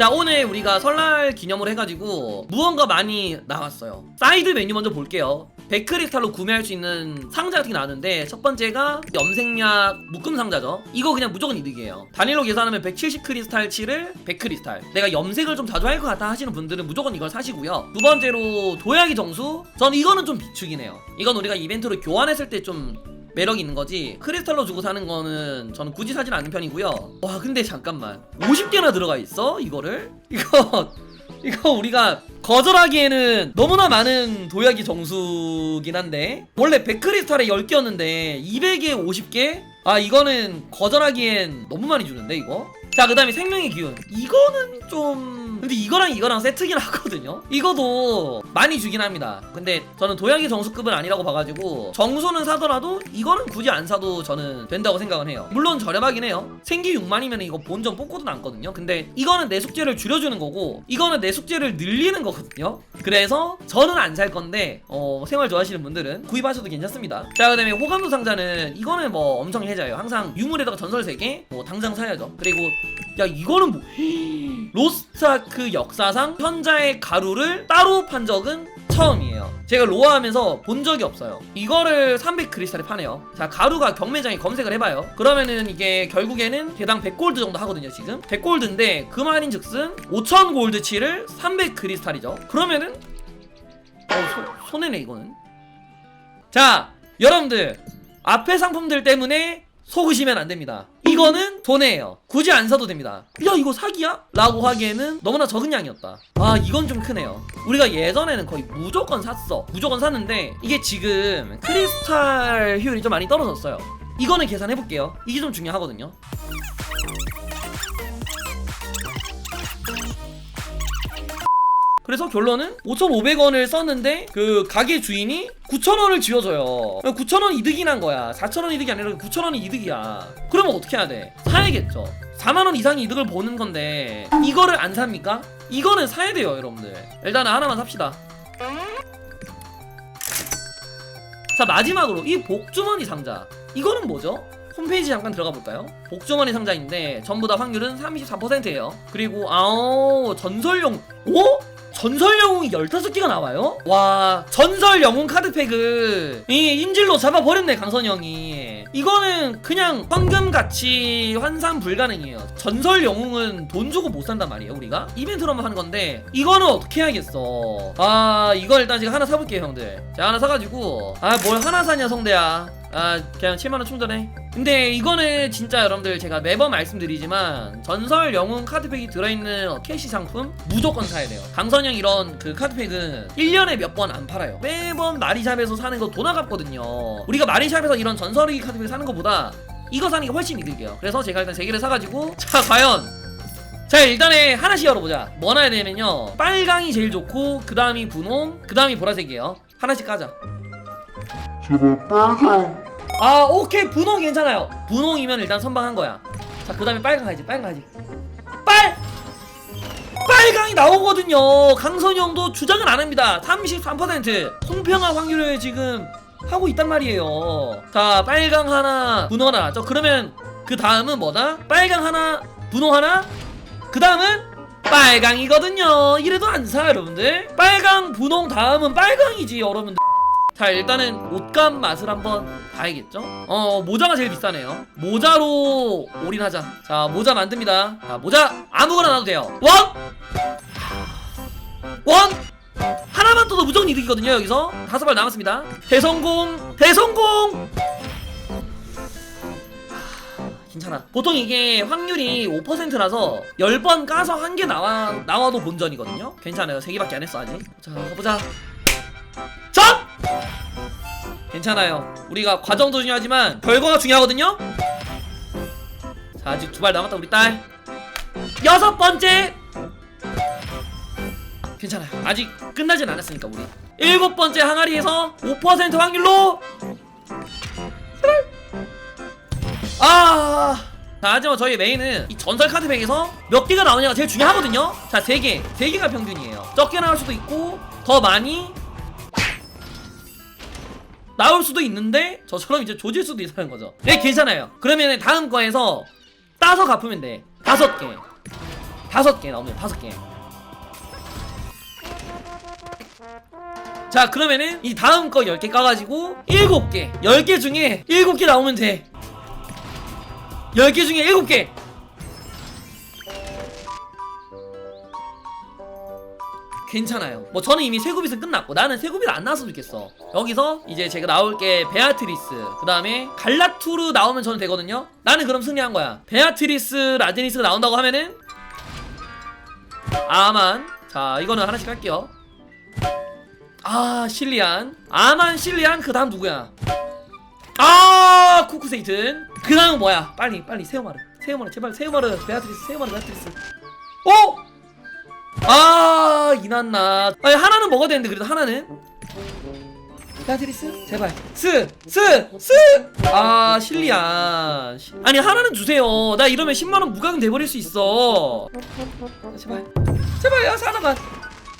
자 오늘 우리가 설날 기념으로 해가지고 무언가 많이 나왔어요. 사이드 메뉴 먼저 볼게요. 백크리스탈로 구매할 수 있는 상자 같은 게 나왔는데 첫 번째가 염색약 묶음 상자죠. 이거 그냥 무조건 이득이에요. 단일로 계산하면 170 크리스탈치를 100크리스탈. 내가 염색을 좀 자주 할 것 같다 하시는 분들은 무조건 이걸 사시고요. 두 번째로 도약이 정수. 전 이거는 좀 비축이네요. 이건 우리가 이벤트로 교환했을 때 좀 매력이 있는 거지. 크리스탈로 주고 사는 거는 저는 굳이 사진 않는 편이고요. 와 근데 잠깐만. 50개나 들어가 있어 이거를? 이거 이거 우리가 거절하기에는 너무나 많은 도약이 정수긴 한데. 원래 100크리스탈에 10개였는데 200에 50개? 아 이거는 거절하기엔 너무 많이 주는데 이거? 자 그 다음에 생명의 기운. 이거는 좀 근데 이거랑 이거랑 세트긴 하거든요? 이거도 많이 주긴 합니다. 근데 저는 도약이 정수급은 아니라고 봐가지고 정수는 사더라도 이거는 굳이 안 사도 저는 된다고 생각은 해요. 물론 저렴하긴 해요. 생기 6만이면 이거 본전 뽑고도 남거든요. 근데 이거는 내 숙제를 줄여주는 거고 이거는 내 숙제를 늘리는 거거든요 그래서 저는 안 살 건데 어, 생활 좋아하시는 분들은 구입하셔도 괜찮습니다. 자 그 다음에 호감도 상자는 이거는 뭐 엄청 해자예요. 항상 유물에다가 전설 3개 뭐 당장 사야죠. 그리고 야 이거는 뭐 로스타크 역사상 현자의 가루를 따로 판 적은 처음이에요. 제가 로아 하면서 본 적이 없어요. 이거를 300 크리스탈에 파네요. 자 가루가 경매장에 검색을 해봐요. 그러면은 이게 결국에는 개당 100골드 정도 하거든요 지금. 100골드인데 그 말인 즉슨 5000 골드치를 300 크리스탈이죠. 그러면은 어 소, 손해네 이거는. 자 여러분들 앞에 상품들 때문에 속으시면 안 됩니다. 이거는 돈이에요. 굳이 안 사도 됩니다. 야 이거 사기야? 라고 하기에는 너무나 적은 양이었다. 아 이건 좀 크네요. 우리가 예전에는 거의 무조건 샀어. 무조건 샀는데 이게 지금 크리스탈 효율이 좀 많이 떨어졌어요. 이거는 계산해 볼게요. 이게 좀 중요하거든요. 그래서 결론은 5,500원을 썼는데 그 가게 주인이 9,000원을 지어줘요. 9,000원 이득이 난 거야. 4,000원 이득이 아니라 9,000원이 이득이야. 그러면 어떻게 해야 돼? 사야겠죠. 4만원 이상의 이득을 보는 건데 이거를 안 삽니까? 이거는 사야 돼요 여러분들 일단은 하나만 삽시다 자 마지막으로 이 복주머니 상자 이거는 뭐죠? 홈페이지 잠깐 들어가 볼까요? 복주머니 상자인데 전부 다 확률은 34%예요 그리고 아오 전설 영 오? 전설 영웅이 15개가 나와요? 와 전설 영웅 카드팩을 이 인질로 잡아버렸네 강선 형이. 이거는 그냥 현금같이 환산 불가능해요. 전설 영웅은 돈 주고 못 산단 말이에요 우리가? 이벤트로만 하는 건데 이거는 어떻게 해야겠어? 아 이거 일단 제가 하나 사볼게요 형들. 제가 하나 사가지고. 아 뭘 하나 사냐 성대야 아 그냥 7만원 충전해. 근데 이거는 진짜 여러분들 제가 매번 말씀드리지만 전설 영웅 카드팩이 들어있는 캐시 상품 무조건 사야 돼요. 강선형 이런 그 카드팩은 1년에 몇 번 안 팔아요. 매번 마리샵에서 사는 거 돈 아깝거든요. 우리가 마리샵에서 이런 전설이 카드팩 사는 것보다 이거 사는 게 훨씬 이득이에요. 그래서 제가 일단 3개를 사가지고 자 과연. 자 일단에 하나씩 열어보자. 뭐 나야 되면요. 빨강이 제일 좋고 그 다음이 분홍 그 다음이 보라색이에요. 하나씩 까자 제발 빨강 아 오케이. 분홍 괜찮아요. 분홍이면 일단 선방한 거야. 자 그 다음에 빨강 가야지 빨강 가야지. 빨! 빨강이 나오거든요. 강선이 형도 주장은 안 합니다. 33% 통평화 확률을 지금 하고 있단 말이에요. 자 빨강 하나 분홍 하나. 저 그러면 그 다음은 뭐다? 빨강 하나 분홍 하나? 그 다음은 빨강이거든요. 이래도 안 사 여러분들. 빨강 분홍 다음은 빨강이지 여러분들 자 일단은 옷감 맛을 한번 봐야겠죠? 어 모자가 제일 비싸네요. 모자로 올인하자. 자 모자 만듭니다. 자 모자 아무거나 놔도 돼요. 원! 원! 하나만 떠도 무조건 이득이거든요 여기서. 다섯 발 남았습니다. 대성공! 대성공! 하, 괜찮아. 보통 이게 확률이 5%라서 10번 까서 한 개 나와, 나와도 본전이거든요? 괜찮아요. 3개밖에 안 했어 아직. 자 가보자. 전! 괜찮아요. 우리가 과정도 중요하지만 결과가 중요하거든요. 자 아직 두 발 남았다 우리 딸. 여섯 번째. 괜찮아요. 아직 끝나진 않았으니까 우리. 일곱 번째 항아리에서 5% 확률로. 아. 자, 하지만 저희 메인은 이 전설 카드백에서 몇 개가 나오냐가 제일 중요하거든요. 자, 세 개. 세 개가 평균이에요. 적게 나올 수도 있고 더 많이 나올 수도 있는데 저처럼 이제 조질 수도 있다는 거죠. 네, 괜찮아요. 그러면 다음 거에서 따서 갚으면 돼. 다섯 개. 다섯 개 나오면 다섯 개. 자 그러면은 이 다음 거 10개 까가지고 7개 10개 중에 7개 나오면 돼 10개 중에 7개 괜찮아요. 뭐 저는 이미 세구빗은 끝났고 나는 세구빗 안 나왔으면 좋겠어. 여기서 이제 제가 나올 게 베아트리스 그 다음에 갈라투르 나오면 저는 되거든요. 나는 그럼 승리한 거야. 베아트리스 라데니스가 나온다고 하면은 아만 자 이거는 하나씩 할게요. 아 실리안. 아만 실리안 그 다음 누구야? 아 쿠쿠세이튼. 그 다음은 뭐야? 빨리 빨리 세우마르 세우마르 제발 세우마르 베아트리스 세우마르 베아트리스. 어? 아 이난나. 아니 하나는 먹어야 되는데 그래도 하나는? 베아트리스? 제발. 스 스 스 아 실리안 시- 아니 하나는 주세요. 나 이러면 10만원 무과금 돼버릴 수 있어. 제발. 제발 야 하나만.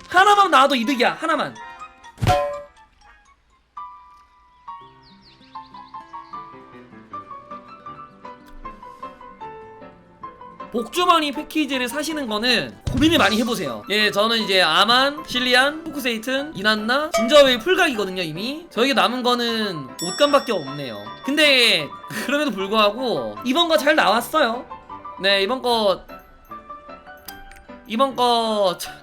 하나만 나와도 이득이야 하나만 복주머니 패키지를 사시는 거는 고민을 많이 해보세요. 예, 저는 이제 아만, 실리안, 포크세이튼, 이난나, 진저웨이 풀각이거든요, 이미. 저에게 남은 거는 옷감밖에 없네요. 근데, 그럼에도 불구하고, 이번 거 잘 나왔어요. 네, 이번 거, 이번 거, 참,